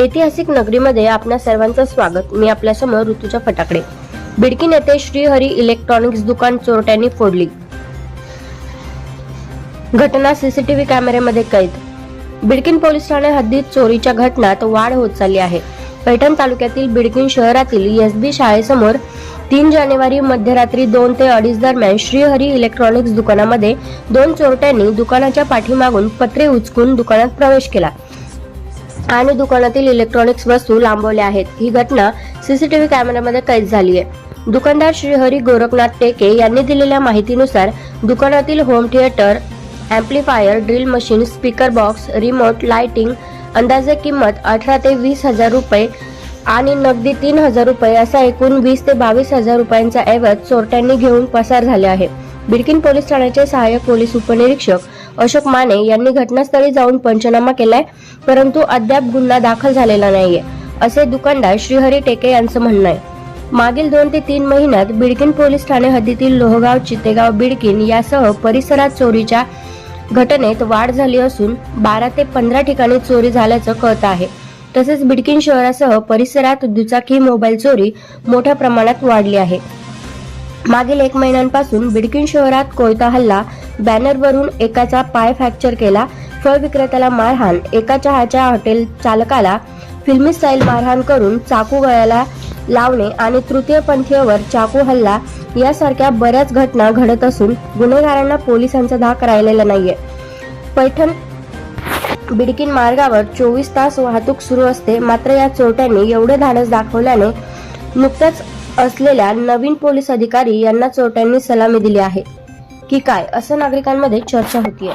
ऐतिहासिक नगरीमध्ये आपल्या सर्वांचं स्वागत. मी आपल्यासमोर ऋतूच्या फटाकडे. बिडकीन येथे श्रीहरी इलेक्ट्रॉनिक्स दुकान चोरट्यांनी फोडली. घटना सीसीटीव्ही कॅमेऱ्यामध्ये कैद. बिडकीन पोलीस ठाणे हद्दीत चोरीच्या घटनात वाढ होत चालली आहे. पैठण तालुक्यातील बिडकीन शहरातील एस बी शाळेसमोर तीन जानेवारी मध्यरात्री दोन ते अडीच दरम्यान श्रीहरी इलेक्ट्रॉनिक्स दुकानामध्ये दोन चोरट्यांनी दुकानाच्या पाठीमागून पत्रे उचकून दुकानात प्रवेश केला. आणि दुकानातील इलेक्ट्रॉनिक्स वस्तू लांबवल्या आहेत. ही घटना सीसीटीव्ही कॅमेऱ्यामध्ये कैद झाली आहे. दुकानदार श्रीहरी गोरखनाथ टेके यांनी दिलेल्या माहितीनुसार दुकानातील home theatre amplifier drill machine speaker box remote lighting अंदाजे किंमत अठरा ते वीस हजार रुपये आणि नगदी तीन हजार रुपये असा एकूण वीस ते बावीस हजार रुपयांचा ऐवज चोरट्यांनी घेऊन पसार झाले आहे. बिरकिन पोलीस ठाण्याचे सहाय्यक पोलीस उपनिरीक्षक अशोक माने यांनी घटनास्थळी जाऊन पंचनामा केलाय परंतु अद्याप गुन्हा दाखल झालेला नाहीये असे दुकानदार श्रीहरी टेके यांचं म्हणणं आहे. मागील दोन ते तीन महिन्यात बिडकीन पोलीस ठाणे हद्दीतील लोहगाव चितेगाव बिडकिन यासह परिसरात चोरीच्या घटनेत वाढ झाली असून बारा ते पंधरा ठिकाणी चोरी झाल्याचं कळत आहे. तसेच बिडकीन शहरासह परिसरात दुचाकी मोबाईल चोरी मोठ्या प्रमाणात वाढली आहे. मागील एक महिन्यांपासून बिडकीन शहरात कोयता हल्ला बॅनरवरून एकाचा पाय फ्रॅक्चर केला. फळ विक्रेत्याला मारहाण. एका चहाच्या हॉटेल चालकाला फिल्मी स्टाईल मारहाण करून चाकू गळ्याला लावणे आणि तृतीयपंथीयवर चाकू हल्ला यासारख्या बऱ्याच घटना घडत असून गुन्हेगारांना पोलिसांचा धाक राहिलेला नाहीये. पैठण बिडकीन मार्गावर चोवीस तास वाहतूक सुरू असते. मात्र या चोरट्यांनी एवढे धाडस दाखवल्याने नुकत्याच असलेल्या नवीन पोलीस अधिकारी यांना चोरट्यांनी सलामी दिली आहे. की काय असं नागरिकांमध्ये चर्चा होतीये.